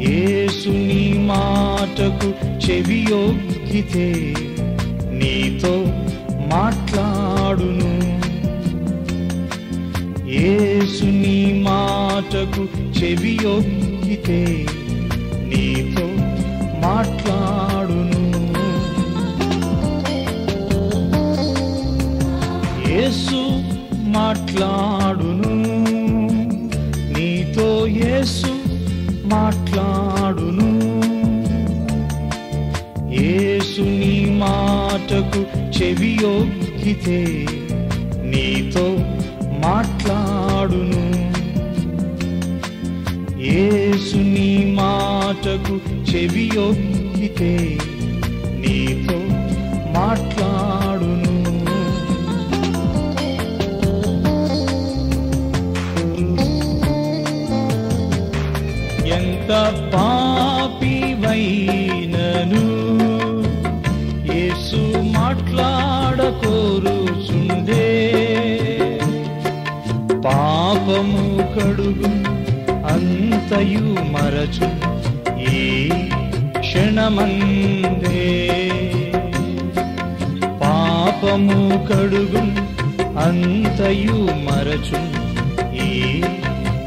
ఏసుని మాటకు చెవియోగితే నీతో మాట్లాడును. ఏసుని మాటకు చెవియోగితే నీతో మాట్లాడును. ఏసు మాట్లాడు మాటకు చెవియొగ్గితే నీతో మాట్లాడును. యేసు నీ మాటకు చెవియొగ్గితే నీతో మాట్లాడును. ఎంత పా పాపము కడుగు అంతయు మరచు ఈ క్షణమందే. పాపము కడుగు అంతయు మరచు ఈ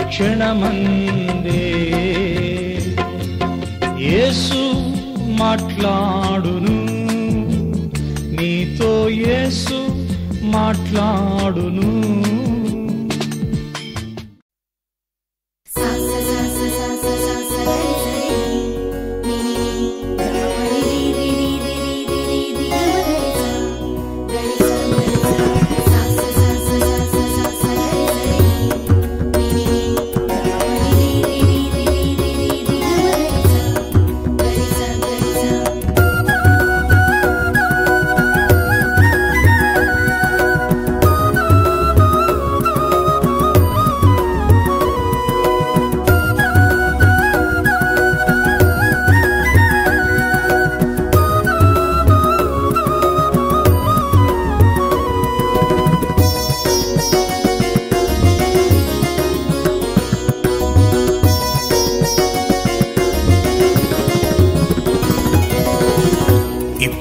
క్షణమందే. యేసు మాట్లాడును నీతో యేసు మాట్లాడును.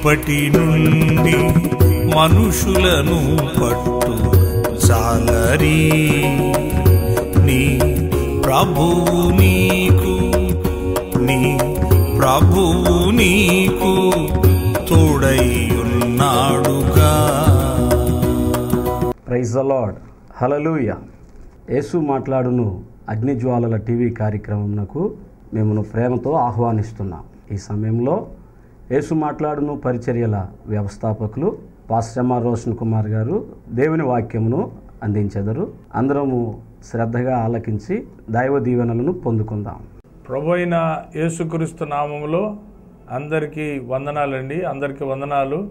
ఇప్పటి నుండి మనుషులను పట్టు జాలరి నీ ప్రభువు నీకు నీ ప్రభువు నీకు తోడై ఉన్నాడుగా ప్రైజ్ అలాడ్ హలలుయ యేసు మాట్లాడును అగ్నిజ్వాలల టీవీ కార్యక్రమంకు మిమ్మల్ని ప్రేమతో ఆహ్వానిస్తున్నాం. ఈ సమయంలో యేసు మాట్లాడును పరిచర్యల వ్యవస్థాపకులు పాశ్రమ రోషన్ కుమార్ గారు దేవుని వాక్యమును అందించెదరు. అందరము శ్రద్ధగా ఆలకించి దైవ దీవెనలను పొందుకుందాం. ప్రభు అయిన యేసుక్రీస్తు నామములో అందరికీ వందనాలండి. అందరికీ వందనాలు.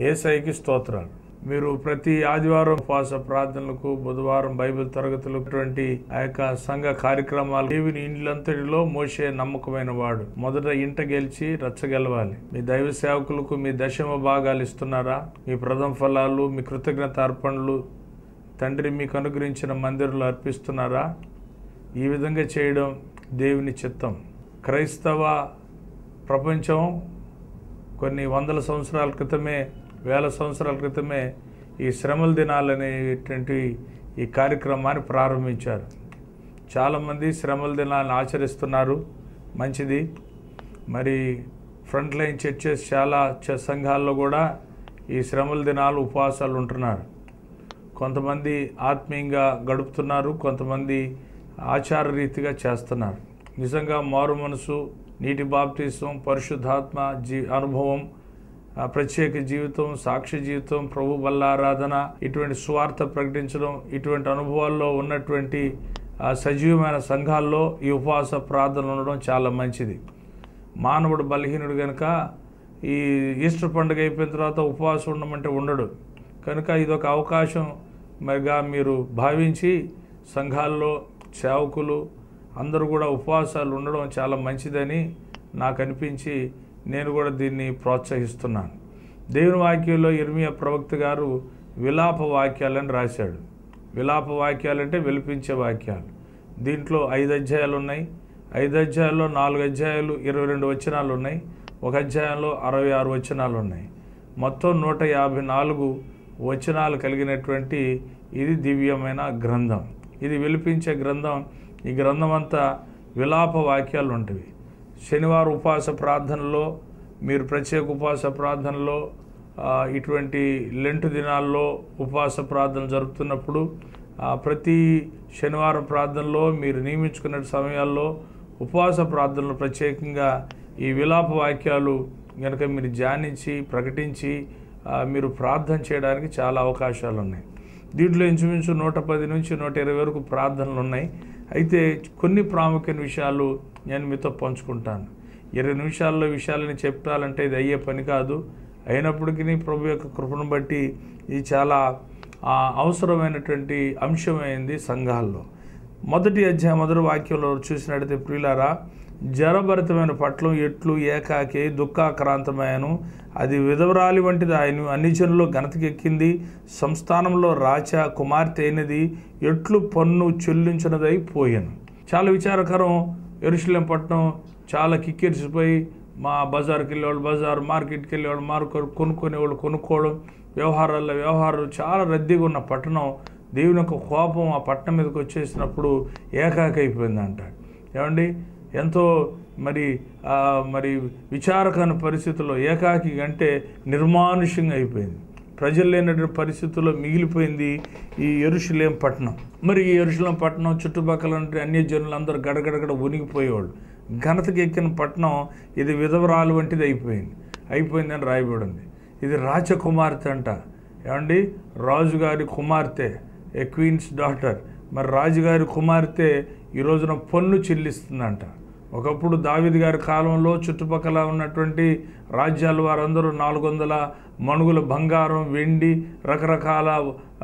ఏసైకి స్తోత్రాలు. మీరు ప్రతి ఆదివారం ఉపవాస ప్రార్థనలకు బుధవారం బైబిల్ తరగతులు ఇటువంటి ఆ యొక్క సంఘ కార్యక్రమాలు దేవుని ఇండ్లంతటిలో మోసే నమ్మకమైన వాడు. మొదట ఇంట గెలిచి రచ్చగెలవాలి మీ దైవ సేవకులకు మీ దశమ భాగాలు ఇస్తున్నారా? మీ ప్రథమ ఫలాలు మీ కృతజ్ఞత అర్పణలు తండ్రి మీకు అనుగ్రహించిన మందిరంలో అర్పిస్తున్నారా? ఈ విధంగా చేయడం దేవుని చిత్తం. క్రైస్తవ ప్రపంచం కొన్ని వందల సంవత్సరాల క్రితమే వేల సంవత్సరాల క్రితమే ఈ శ్రమల దినాలు అనేటువంటి ఈ కార్యక్రమాన్ని ప్రారంభించారు. చాలామంది శ్రమల దినాలను ఆచరిస్తున్నారు. మంచిది. మరి ఫ్రంట్ లైన్ చర్చెస్ చాలా చ- సంఘాల్లో కూడా ఈ శ్రమల దినాలు ఉపవాసాలు ఉంటున్నారు. కొంతమంది ఆత్మీయంగా గడుపుతున్నారు. కొంతమంది ఆచార రీతిగా చేస్తున్నారు. నిజంగా మారు మనసు నీటి బాప్తీసం పరిశుద్ధాత్మ జీ అనుభవం ప్రత్యేక జీవితం సాక్షి జీవితం ప్రభు బల్లారాధన ఇటువంటి స్వార్థ ప్రకటించడం ఇటువంటి అనుభవాల్లో ఉన్నటువంటి సజీవమైన సంఘాల్లో ఈ ఉపవాస ప్రార్థన ఉండడం చాలా మంచిది. మానవుడు బలహీనుడు కనుక ఈ ఈస్టర్ పండుగ అయిపోయిన తర్వాత ఉపవాసం ఉండమంటే ఉండడు. కనుక ఇదొక అవకాశం మరిగా మీరు భావించి సంఘాల్లో సేవకులు అందరూ కూడా ఉపవాసాలు ఉండడం చాలా మంచిదని నాకు అనిపించి నేను కూడా దీన్ని ప్రోత్సహిస్తున్నాను. దేవుని వాక్యంలో ఇర్మియ ప్రవక్త గారు విలాప వాక్యాలని రాశాడు. విలాప వాక్యాలంటే విలిపించే వాక్యాలు. దీంట్లో ఐదు అధ్యాయాలు ఉన్నాయి. ఐదు అధ్యాయాల్లో నాలుగు అధ్యాయాలు ఇరవై రెండు వచనాలు ఉన్నాయి. ఒక అధ్యాయంలో అరవై ఆరు వచనాలు ఉన్నాయి. మొత్తం నూట యాభై నాలుగు వచనాలు కలిగినటువంటి ఇది దివ్యమైన గ్రంథం. ఇది విలిపించే గ్రంథం. ఈ గ్రంథం అంతా విలాప వాక్యాలు ఉంటాయి శనివారం ఉపవాస ప్రార్థనలో మీరు ప్రత్యేక ఉపవాస ప్రార్థనలో ఇటువంటి లెంటు దినాల్లో ఉపవాస ప్రార్థన జరుపుతున్నప్పుడు ప్రతి శనివారం ప్రార్థనలో మీరు నియమించుకున్న సమయాల్లో ఉపవాస ప్రార్థనలు ప్రత్యేకంగా ఈ విలాప వాక్యాలు కనుక మీరు ధ్యానించి ప్రకటించి మీరు ప్రార్థన చేయడానికి చాలా అవకాశాలు ఉన్నాయి దీంట్లో ఇంచుమించు నూట పది నుంచి నూట ఇరవై వరకు ప్రార్థనలు ఉన్నాయి. అయితే కొన్ని ప్రాముఖ్యమైన విషయాలు నేను మీతో పంచుకుంటాను. ఇరవై నిమిషాల్లో విషయాలని చెప్పాలంటే ఇది అయ్యే పని కాదు. అయినప్పటికీ ప్రభు యొక్క కృపను బట్టి ఇది చాలా అవసరమైనటువంటి అంశమైంది సంఘాల్లో. మొదటి అధ్యాయం మొదటి వాక్యంలో చూసినట్టయితే ప్రియులారా జరభరితమైన పట్లం ఎట్లు ఏకాకి దుఃఖాక్రాంతమయను అది విధవరాలి వంటిది ఆయన అన్ని జనుల్లో ఘనతకెక్కింది సంస్థానంలో రాచ కుమార్తె అయినది. ఎట్లు పన్ను చెల్లించినదై పోయాను. చాలా విచారకరం. ఎరుశలేం చాలా కిక్కిరిసిపోయి మా బజార్కి వెళ్ళేవాళ్ళు బజార్ మార్కెట్కి వెళ్ళేవాళ్ళు మార్కెట్ కొనుక్కునేవాళ్ళు కొనుక్కోవడం వ్యవహారాల్లో వ్యవహారాలు చాలా రద్దీగా ఉన్న పట్టణం దేవుని యొక్క కోపం ఆ పట్టణం మీదకి వచ్చేసినప్పుడు ఏకాకైపోయిందంట. ఏమండి? ఎంతో మరి మరి విచారకమైన పరిస్థితుల్లో ఏకాకి అంటే నిర్మానుష్యంగా అయిపోయింది. ప్రజలు లేనటువంటి పరిస్థితుల్లో మిగిలిపోయింది ఈ ఎరుషులేం పట్టణం. మరి ఈ ఎరుషులేం పట్టణం చుట్టుపక్కల ఉండే అన్య జనులు అందరూ గడగడగడ ఉనిగిపోయేవాళ్ళు ఘనతకి ఎక్కిన పట్టణం ఇది విధవరాలు వంటిది అయిపోయింది. అయిపోయిందని రాయబడింది ఇది రాజకుమార్తె అంట. ఏమండి? రాజుగారి కుమార్తె ఏ క్వీన్స్ డాటర్. మరి రాజుగారి కుమార్తె ఈ రోజున పన్ను చెల్లిస్తుందంట. ఒకప్పుడు దావిది గారి కాలంలో చుట్టుపక్కల ఉన్నటువంటి రాజ్యాల వారందరూ నాలుగు వందల మణుగుల బంగారం వెండి రకరకాల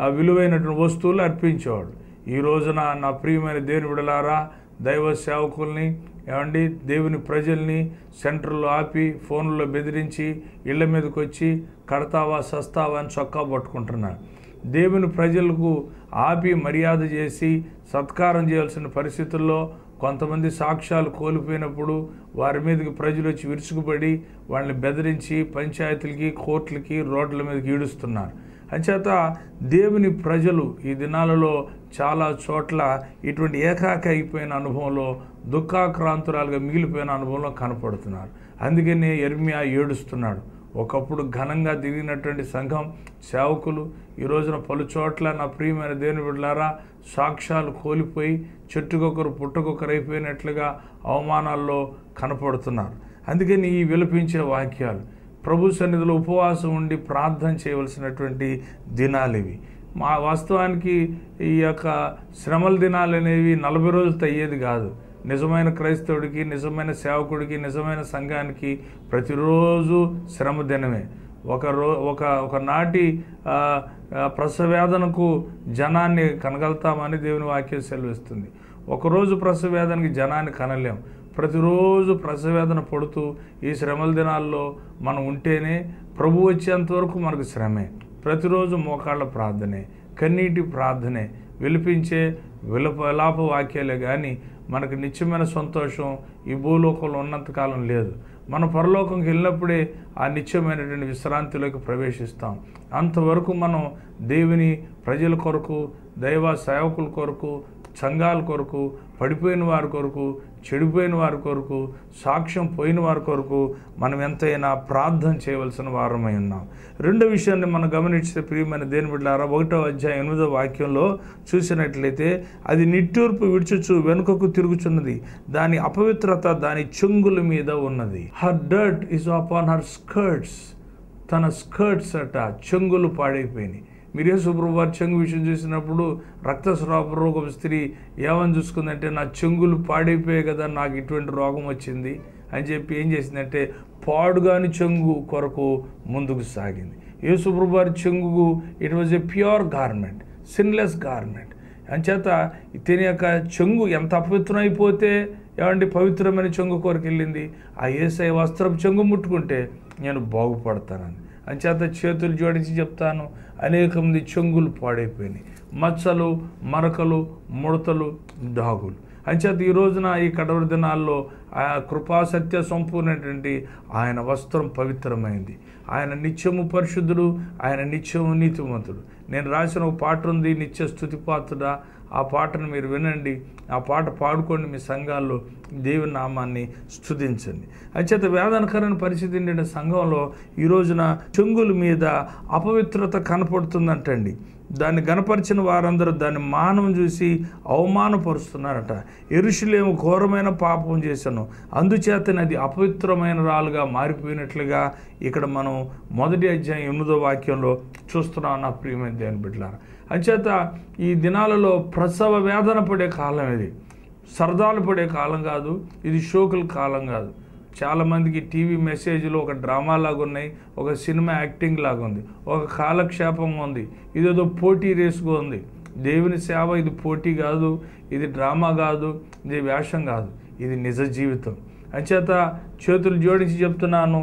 విలువైనటువంటి వస్తువులు అర్పించేవాడు. ఈ రోజున నా ప్రియమైన దేవుని విడలారా దైవ సేవకుల్ని ఏమండి దేవుని ప్రజల్ని సెంటర్లో ఆపి ఫోన్లో బెదిరించి ఇళ్ళ మీదకి వచ్చి కడతావా సస్తావా అని చొక్కా పట్టుకుంటున్నారు. దేవుని ప్రజలకు ఆపి మర్యాద చేసి సత్కారం చేయాల్సిన పరిస్థితుల్లో కొంతమంది సాక్ష్యాలు కోల్పోయినప్పుడు వారి మీదకి ప్రజలు వచ్చి విరుచుకుపడి వాళ్ళని బెదిరించి పంచాయతీలకి కోర్టులకి రోడ్ల మీదకి ఈడుస్తున్నారు. అంచేత దేవుని ప్రజలు ఈ దినాలలో చాలా చోట్ల ఇటువంటి ఏకాక అయిపోయిన అనుభవంలో దుఃఖాక్రాంతురాలుగా మిగిలిపోయిన అనుభవంలో కనపడుతున్నారు. అందుకనే ఎర్మియా ఏడుస్తున్నాడు. ఒకప్పుడు ఘనంగా దిగినటువంటి సంఘం సేవకులు ఈ రోజున పలు చోట్ల నా ప్రియమైన దేవుని బిడ్డలారా సాక్ష్యాలు కోల్పోయి చెట్టుకొకరు పుట్టకొకరు అయిపోయినట్లుగా అవమానాల్లో కనపడుతున్నారు. అందుకని ఈ విలపించే వాక్యాలు. ప్రభు సన్నిధిలో ఉపవాసం ఉండి ప్రార్థన చేయవలసినటువంటి దినాలు ఇవి మా వాస్తవానికి ఈ యొక్క శ్రమల దినాలు అనేవి నలభై రోజులతో అయ్యేది కాదు. నిజమైన క్రైస్తవుడికి నిజమైన సేవకుడికి నిజమైన సంఘానికి ప్రతిరోజు శ్రమ దినమే ఒక రో ఒక ఒక నాటి ప్రసవేదనకు జనాన్ని కనగలుగుతామని దేవుని వాక్యం సెలవిస్తుంది. ఒకరోజు ప్రసవేదనకి జనాన్ని కనలేం. ప్రతిరోజు ప్రసవేదన పడుతూ ఈ శ్రమల దినాల్లో మనం ఉంటేనే ప్రభు వచ్చేంత వరకు మనకు శ్రమే. ప్రతిరోజు మోకాళ్ళ ప్రార్థనే కన్నీటి ప్రార్థనే విలిపించే విలప విలాప వాక్యాలే కానీ మనకు నిత్యమైన సంతోషం ఈ భూలోకంలో ఉన్నంతకాలం లేదు. మన పరలోకంకి వెళ్ళినప్పుడే ఆ నిత్యమైనటువంటి విశ్రాంతిలోకి ప్రవేశిస్తాం. అంతవరకు మనం దేవుని ప్రజల కొరకు దైవ సేవకుల కొరకు సంఘాల కొరకు పడిపోయిన వారి కొరకు చెడిపోయిన వారి కొరకు సాక్ష్యం పోయిన వారి కొరకు మనం ఎంతైనా ప్రార్థన చేయవలసిన వారమై ఉన్నాం. రెండో విషయాన్ని మనం గమనించితే ప్రియమైన దేని బిడ్డారా ఒకటో అధ్యాయం ఎనిమిదో వాక్యంలో చూసినట్లయితే అది నిట్టూర్పు విడుచుచు వెనుకకు తిరుగుచున్నది. దాని అపవిత్రత దాని చెంగుల మీద ఉన్నది. Her dirt is upon her skirts తన స్కర్ట్స్ అట చెంగులు పాడైపోయినాయి. మీరే సుబ్రవారి చెంగు విషయం చూసినప్పుడు రక్తస్రావ రోగం స్త్రీ ఏమని చూసుకుందంటే నా చెంగులు పాడైపోయాయి కదా నాకు ఇటువంటి రోగం వచ్చింది అని చెప్పి ఏం చేసిందంటే పాడుగాని చెంగు కొరకు ముందుకు సాగింది. ఏ సుబ్రవారి చెంగు it was a pure garment sinless garment అంచేత తిని యొక్క చెంగు ఎంత అపవిత్రం అయిపోతే ఏమండి పవిత్రమైన చెంగు కొరకు వెళ్ళింది? ఆ ఏసై వస్త్రం చెంగు ముట్టుకుంటే నేను బాగుపడతానని. అంచేత చేతులు జోడించి చెప్తాను అనేక మంది చెంగులు పాడైపోయినాయి. మచ్చలు మరకలు ముడతలు డాగులు అంచేత ఈ రోజున ఈ కడవరి దినాల్లో ఆ కృపా సత్య సంపూర్ణటువంటి ఆయన వస్త్రం పవిత్రమైంది. ఆయన నిత్యము పరిశుద్ధుడు ఆయన నిత్యము నీతిమంతుడు. నేను రాసిన ఒక పాట ఉంది నిత్య స్థుతిపాత్రుడా ఆ పాటను మీరు వినండి ఆ పాట పాడుకోండి మీ సంఘాల్లో దేవుని నామాన్ని స్థుతించండి అంచేత వేదనకరమైన పరిస్థితి నిండిన సంఘంలో ఈ రోజున చెంగుల మీద అపవిత్రత కనపడుతుందంటండి. దాన్ని గనపరిచిన వారందరూ దాన్ని మానం చూసి అవమానపరుస్తున్నారట. ఎరుషులేము ఘోరమైన పాపం చేశాను. అందుచేతనే అది అపవిత్రమైన రాలుగా మారిపోయినట్లుగా ఇక్కడ మనం మొదటి అధ్యాయం ఎనిమిదో వాక్యంలో చూస్తున్నాం నా ప్రియమైన దేవుని బిడ్డలారా. అంచేత ఈ దినాలలో ప్రసవ వేదన పడే కాలం ఇది. సరదాలు పడే కాలం కాదు ఇది షోకుల కాలం కాదు. చాలామందికి టీవీ మెసేజ్లు ఒక డ్రామా లాగా ఉన్నాయి ఒక సినిమా యాక్టింగ్ లాగా ఉంది ఒక కాలక్షేపం ఉంది ఇదేదో పోటీ రేసుగా ఉంది. దేవుని సేవ ఇది పోటీ కాదు ఇది డ్రామా కాదు ఇది వేషం కాదు ఇది నిజ జీవితం. అంచేత చేతులు జోడించి చెప్తున్నాను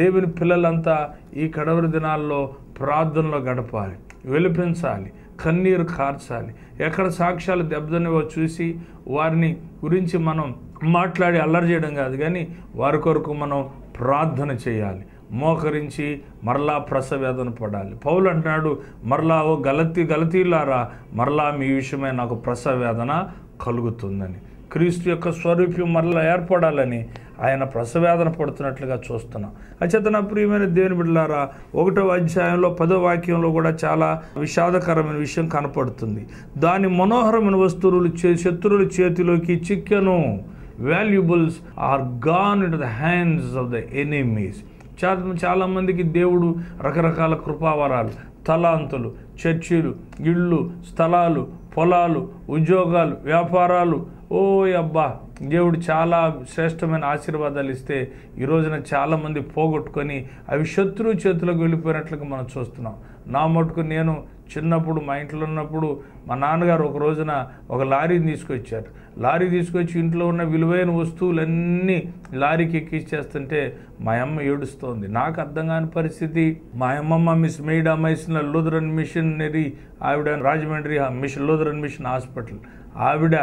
దేవుని పిల్లలంతా ఈ కడవరి దినాల్లో ప్రార్థనలో గడపాలి. వెలిపించాలి కన్నీరు కార్చాలి. ఎక్కడ సాక్ష్యాలు దెబ్బతినివో చూసి వారిని గురించి మనం మాట్లాడి అల్లరి చేయడం కాదు కానీ వారి కొరకు మనం ప్రార్థన చేయాలి. మోకరించి మరలా ప్రసవేదన పడాలి. పౌలు అంటున్నాడు మరలా ఓ గలతీ గలతీలారా మరలా మీ విషయమై నాకు ప్రసవేదన కలుగుతుందని. క్రీస్తు యొక్క స్వరూప్యం మరలా ఏర్పడాలని ఆయన ప్రసవేదన పడుతున్నట్లుగా చూస్తున్నాం. అచేత నా ప్రియమైన దేవుని బిడ్డలారా ఒకటో అధ్యాయంలో పదో వాక్యంలో కూడా చాలా విషాదకరమైన విషయం కనపడుతుంది. దాని మనోహరమైన వస్తువులు చే శత్రువుల చేతిలోకి చిక్కెను. Valuables are gone in the hands of the enemies చాలా చాలామందికి దేవుడు రకరకాల కృపావరాలు తలాంతులు చర్చిలు ఇళ్ళు స్థలాలు పొలాలు ఉద్యోగాలు వ్యాపారాలు ఓ అబ్బా దేవుడు చాలా శ్రేష్టమైన ఆశీర్వాదాలు ఇస్తే ఈ రోజున చాలామంది పోగొట్టుకొని అవి శత్రువు చేతులకు వెళ్ళిపోయినట్లుగా మనం చూస్తున్నాం. నా మటుకు నేను చిన్నప్పుడు మా ఇంట్లో ఉన్నప్పుడు మా నాన్నగారు ఒక రోజున ఒక లారీని తీసుకొచ్చారు. లారీ తీసుకొచ్చి ఇంట్లో ఉన్న విలువైన వస్తువులన్నీ లారీకి ఎక్కిచ్చేస్తుంటే మా అమ్మ ఏడుస్తోంది. నాకు అర్థం కాని పరిస్థితి. మా అమ్మమ్మ మిస్ మెయిడా మైసిన లూథరన్ మిషనరీ ఆవిడ Rajahmundry mission Lutheran mission hospital. ఆవిడ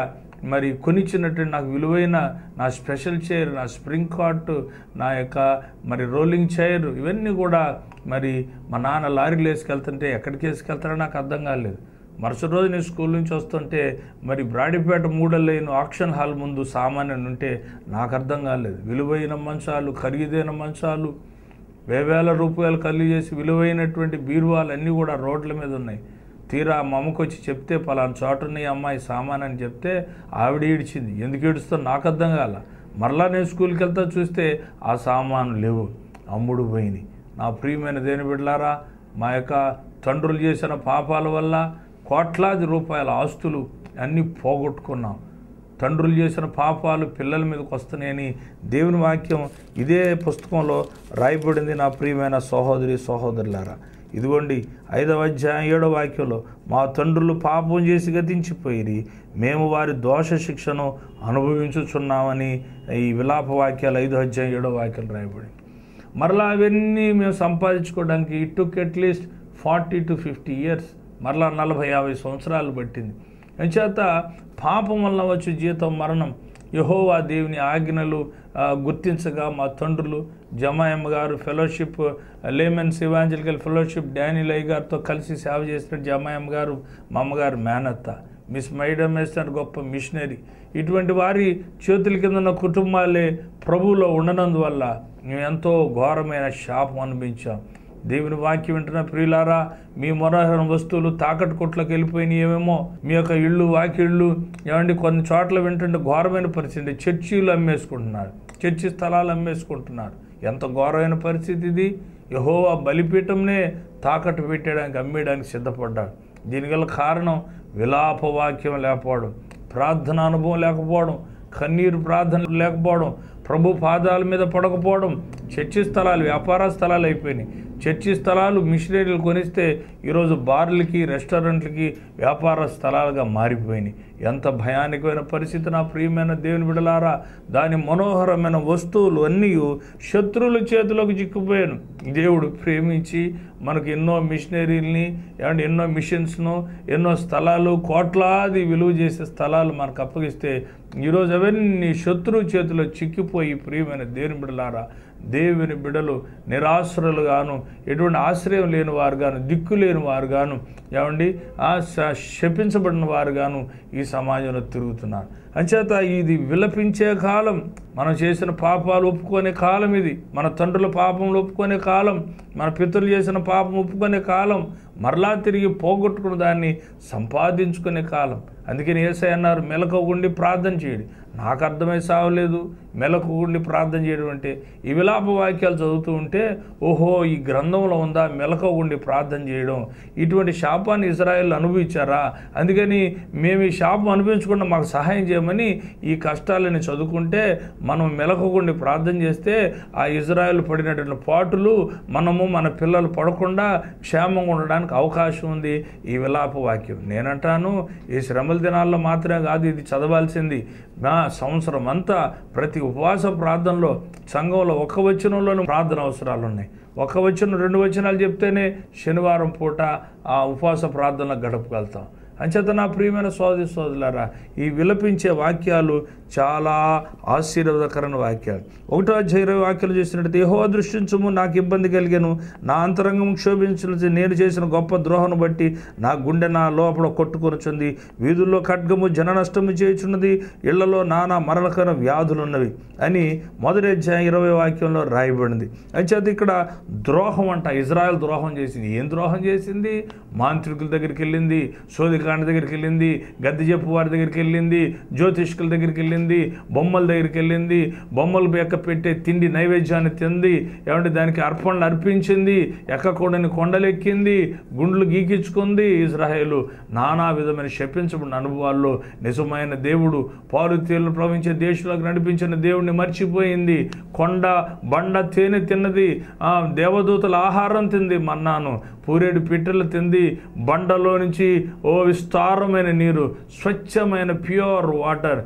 మరి కొనిచ్చినటువంటి నాకు విలువైన నా స్పెషల్ చైర్ నా స్ప్రింగ్ కార్ట్ నా యొక్క మరి రోలింగ్ చైర్ ఇవన్నీ కూడా మరి మా నాన్న లారీలు వేసుకెళ్తుంటే ఎక్కడికి వేసుకెళ్తారో నాకు అర్థం కాలేదు. మరుసటి రోజు నేను స్కూల్ నుంచి వస్తుంటే మరి బ్రాడీపేట మూడలైన ఆక్షన్ హాల్ ముందు సామాన్యుని ఉంటే నాకు అర్థం కాలేదు. విలువైన మంచాలు ఖరీదైన మంచాలు వేవేల రూపాయలు ఖర్చు చేసి విలువైనటువంటి బీరువాలు అన్నీ కూడా రోడ్ల మీద ఉన్నాయి. తీరా మమ్మకు వచ్చి చెప్తే పలానా చోటని అమ్మాయి సామాన్ అని చెప్తే ఆవిడ ఏడిచింది. ఎందుకు ఏడుస్తో? నాకు అర్థం కాల. మరలా నేను స్కూల్కి వెళ్తా చూస్తే ఆ సామాను లేవు. అమ్ముడు పోయినాయి నా ప్రియమైన దేని బిడ్డలారా మా యొక్క తండ్రులు చేసిన పాపాల వల్ల కోట్లాది రూపాయల ఆస్తులు అన్నీ పోగొట్టుకున్నాం. తండ్రులు చేసిన పాపాలు పిల్లల మీదకి వస్తున్నాయని దేవుని వాక్యం ఇదే పుస్తకంలో రాయబడింది నా ప్రియమైన సహోదరి సహోదరులారా. ఇదిగోండి ఐదవ అధ్యాయం ఏడవ వాక్యంలో మా తండ్రులు పాపం చేసి గతించిపోయి మేము వారి దోష శిక్షను అనుభవించుచున్నామని ఈ విలాప వాక్యాలు ఐదో అధ్యాయం ఏడవ వాక్యాలు రాయబడి. మరలా అవన్నీ మేము సంపాదించుకోవడానికి it took at least forty to fifty years మరలా నలభై యాభై సంవత్సరాలు పట్టింది. అంచేత పాపం వల్ల వచ్చే జీతం మరణం. యహోవా దేవుని ఆజ్ఞలు గుర్తించగా మా తండ్రులు జమాయమ్మ గారు ఫెలోషిప్ లేమెన్స్ ఇవాంజలికల్ ఫెలోషిప్ డానిలై గారితో కలిసి సేవ చేసిన జమాయమ్మ గారు మా అమ్మగారు మేనత్త మిస్ మైడమ్ వేసిన గొప్ప మిషనరీ. ఇటువంటి వారి చేతుల కింద ఉన్న కుటుంబాలే ప్రభువులో ఉండనందువల్ల మేము ఎంతో ఘోరమైన శాపం అనిపించాం దేవుని వాక్యం వింటున్న ప్రియులారా మీ మనోహర వస్తువులు తాకట్టు కొట్లకు వెళ్ళిపోయినాయేమేమో మీ యొక్క ఇళ్ళు వాకిళ్ళు ఏమండి కొన్ని చోట్ల వింటుంటే ఘోరమైన పరిస్థితి చర్చీలు అమ్మేసుకుంటున్నారు చర్చి స్థలాలు అమ్మేసుకుంటున్నారు. ఎంత ఘోరమైన పరిస్థితి ఇది. యహోవా బలిపీఠంనే తాకట్టు పెట్టడానికి అమ్మేయడానికి సిద్ధపడ్డాడు. దీనిగల కారణం విలాప వాక్యం లేకపోవడం ప్రార్థన అనుభవం లేకపోవడం కన్నీరు ప్రార్థన లేకపోవడం ప్రభు పాదాల మీద పడకపోవడం చర్చి స్థలాలు వ్యాపార స్థలాలు అయిపోయినాయి. చర్చి స్థలాలు మిషనరీలు కొనిస్తే ఈరోజు బార్లకి రెస్టారెంట్లకి వ్యాపార స్థలాలుగా మారిపోయినాయి. ఎంత భయానకమైన పరిస్థితి నా ప్రియమైన దేవుని బిడలారా. దాని మనోహరమైన వస్తువులు అన్నీ శత్రువుల చేతిలోకి చిక్కుపోయాను. దేవుడు ప్రేమించి మనకు ఎన్నో మిషనరీల్ని అండ్ ఎన్నో మిషన్స్ను ఎన్నో స్థలాలు కోట్లాది విలువ చేసే స్థలాలు మనకు అప్పగిస్తే ఈరోజు అవన్నీ శత్రువు చేతిలో చిక్కిపోయి ప్రియమైన దేవుని బిడలారా. దేవుని బిడలు నిరాశ్రులుగాను ఎటువంటి ఆశ్రయం లేని వారు గాను దిక్కు లేని వారు గాను ఏమండి? ఆ శపించబడిన వారు గాను ఈ సమాజంలో తిరుగుతున్నారు. అంచేత ఇది విలపించే కాలం మనం చేసిన పాపాలు ఒప్పుకునే కాలం ఇది. మన తండ్రుల పాపములు ఒప్పుకునే కాలం మన పితరులు చేసిన పాపం ఒప్పుకునే కాలం మరలా తిరిగి పోగొట్టుకున్న దాన్ని సంపాదించుకునే కాలం. అందుకని ఏసై అన్నారు ఉండి ప్రార్థన చేయడు. నాకు అర్థమై సావలేదు. మెలకుగుండి ప్రార్థన చేయడం అంటే ఈ విలాప వాక్యాలు చదువుతూ ఉంటే ఓహో ఈ గ్రంథంలో ఉందా మెలకగుండి ప్రార్థన చేయడం? ఇటువంటి శాపాన్ని ఇజ్రాయెల్ అనుభవించారా? అందుకని మేము ఈ శాపం అనిపించకుండా మాకు సహాయం చేయమని ఈ కష్టాలని చదువుకుంటే మనం మెలకుగుండి ప్రార్థన చేస్తే ఆ ఇజ్రాయెల్ పడినటువంటి పాటులు మనము మన పిల్లలు పడకుండా క్షేమంగా ఉండడానికి అవకాశం ఉంది. ఈ విలాప వాక్యం. నేనంటాను ఈ శ్రమల దినాల్లో మాత్రమే కాదు ఇది చదవాల్సింది. నా సంవత్సరం అంతా ప్రతి ఉపవాస ప్రార్థనలో సంఘంలో ఒక వచనంలోనూ ప్రార్థన అవసరాలు ఉన్నాయి. ఒక వచనం రెండు వచనాలు చెప్తేనే శనివారం పూట ఆ ఉపవాస ప్రార్థనలు గడపగలుగుతాం. అంచేత నా ప్రియమైన సోదరి సోదరులారా ఈ విలపించే వాక్యాలు చాలా ఆశీర్వాదకరమైన వాక్యాలు. ఒకటో అధ్యాయ ఇరవై వాక్యాలు చేసినట్టు యహో దృష్టించము నాకు ఇబ్బంది కలిగాను. నా అంతరంగం క్షోభించిన నేను చేసిన గొప్ప ద్రోహను బట్టి నా గుండె నా లోపల కొట్టుకొనుచుంది వీధుల్లో ఖడ్గము జన నష్టము చేయుచున్నది. ఇళ్ళలో నానా మరణకర వ్యాధులున్నవి అని మొదటి అధ్యాయం ఇరవై వాక్యంలో రాయబడింది. అంచేత ఇక్కడ ద్రోహం అంట ఇజ్రాయెల్ ద్రోహం చేసింది. ఏం ద్రోహం చేసింది? మాంత్రికుల దగ్గరికి వెళ్ళింది. సోదికాండ దగ్గరికి వెళ్ళింది గద్దె చెప్పు వారి దగ్గరికి వెళ్ళింది జ్యోతిష్కుల దగ్గరికి వెళ్ళింది బొమ్మల దగ్గరికి వెళ్ళింది బొమ్మలు యొక్క పెట్టే తిండి నైవేద్యాన్ని తింది ఏమంటే దానికి అర్పణలు అర్పించింది ఎక్కకూడని కొండలెక్కింది గుండ్లు గీకించుకుంది. ఇజ్రాయేలు నానా విధమైన శపించబడిన అనుభవాల్లో నిజమైన దేవుడు పాలు తేలు ప్రవహించే దేశంలోకి నడిపించిన దేవుడిని మర్చిపోయింది. కొండ బండ తేనె తిన్నది దేవదూతల ఆహారం తింది మన్నాను. పూరేడు పిట్టలు తింది బండలో నుంచి ఓ విస్తారమైన నీరు స్వచ్ఛమైన pure water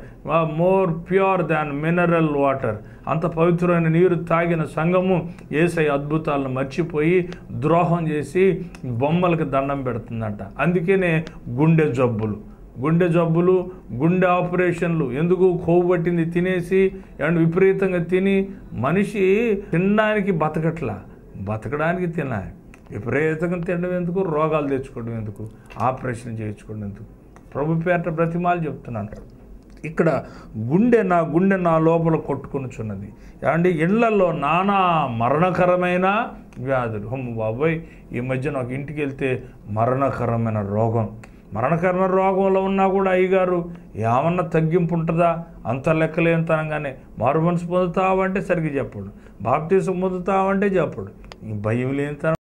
more pure than mineral water. అంత పవిత్రమైన నీరు తాగిన సంఘము ఏసై అద్భుతాలను మర్చిపోయి ద్రోహం చేసి బొమ్మలకు దండం పెడుతుందంట. అందుకనే గుండె జబ్బులు. గుండె జబ్బులు గుండె ఆపరేషన్లు ఎందుకు కొవ్వు పట్టింది తినేసి అండ్ విపరీతంగా తిని మనిషి తినడానికి బతకట్లా. బతకడానికి తినాలి. విపరీతంగా తినడం ఎందుకు? రోగాలు తెచ్చుకోవడం ఎందుకు? ఆపరేషన్ చేయించుకోవడం ఎందుకు? ప్రభు పేట బ్రతిమాలు చెప్తున్నాను. ఇక్కడ గుండె నా గుండె నా లోపల కొట్టుకొనుచున్నది. ఏమంటే ఇళ్ళలో నానా మరణకరమైన వ్యాధులు. హమ్మ బాబోయ్! ఈ మధ్య నాకు ఇంటికి వెళ్తే మరణకరమైన రోగం. మరణకరమైన రోగంలో ఉన్నా కూడా అయ్యగారు ఏమన్నా తగ్గింపు ఉంటుందా? అంత లెక్కలేనితనంగానే మారు మనసు పొందుతావంటే సరిగ్గా చెప్పడు. బాప్తీసం పొందుతావంటే చెప్పడు. ఈ భయం లేనితనం